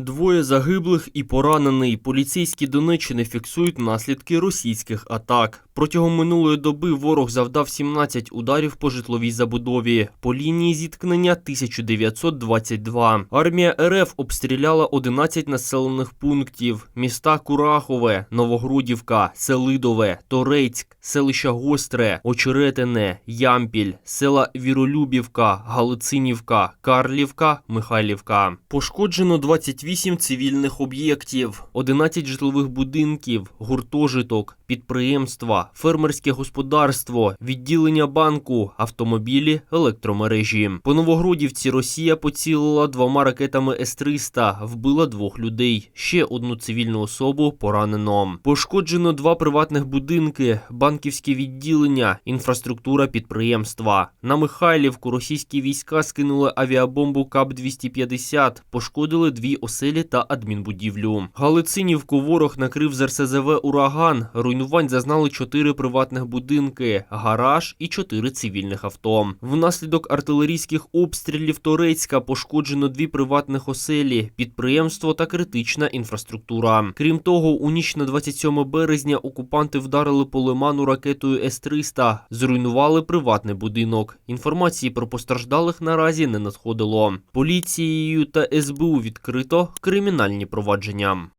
Двоє загиблих і поранений. Поліцейські Донеччини фіксують наслідки російських атак. Протягом минулої доби ворог завдав 17 ударів по житловій забудові. По лінії зіткнення 1922. Армія РФ обстріляла 11 населених пунктів: міста Курахове, Новогрудівка, Селидове, Торецьк, селища Гостре, Очеретине, Ямпіль, села Віролюбівка, Галицинівка, Карлівка, Михайлівка. Пошкоджено 28 цивільних об'єктів, 11 житлових будинків, гуртожиток, підприємства, фермерське господарство, відділення банку, автомобілі, електромережі. По Новогродівці Росія поцілила двома ракетами С-300, вбила двох людей. Ще одну цивільну особу поранено. Пошкоджено два приватних будинки, банківське відділення, інфраструктура підприємства. На Михайлівку російські війська скинули авіабомбу КАП-250, пошкодили дві оселі та адмінбудівлю. Галицинівку ворог накрив з РСЗВ «Ураган». Руйнувань зазнали чотири приватних будинки, гараж і чотири цивільних авто. Внаслідок артилерійських обстрілів Торецька пошкоджено дві приватних оселі, підприємство та критична інфраструктура. Крім того, у ніч на 27 березня окупанти вдарили по лиману ракетою С-300, зруйнували приватний будинок. Інформації про постраждалих наразі не надходило. Поліцією та СБУ відкрито кримінальні провадження.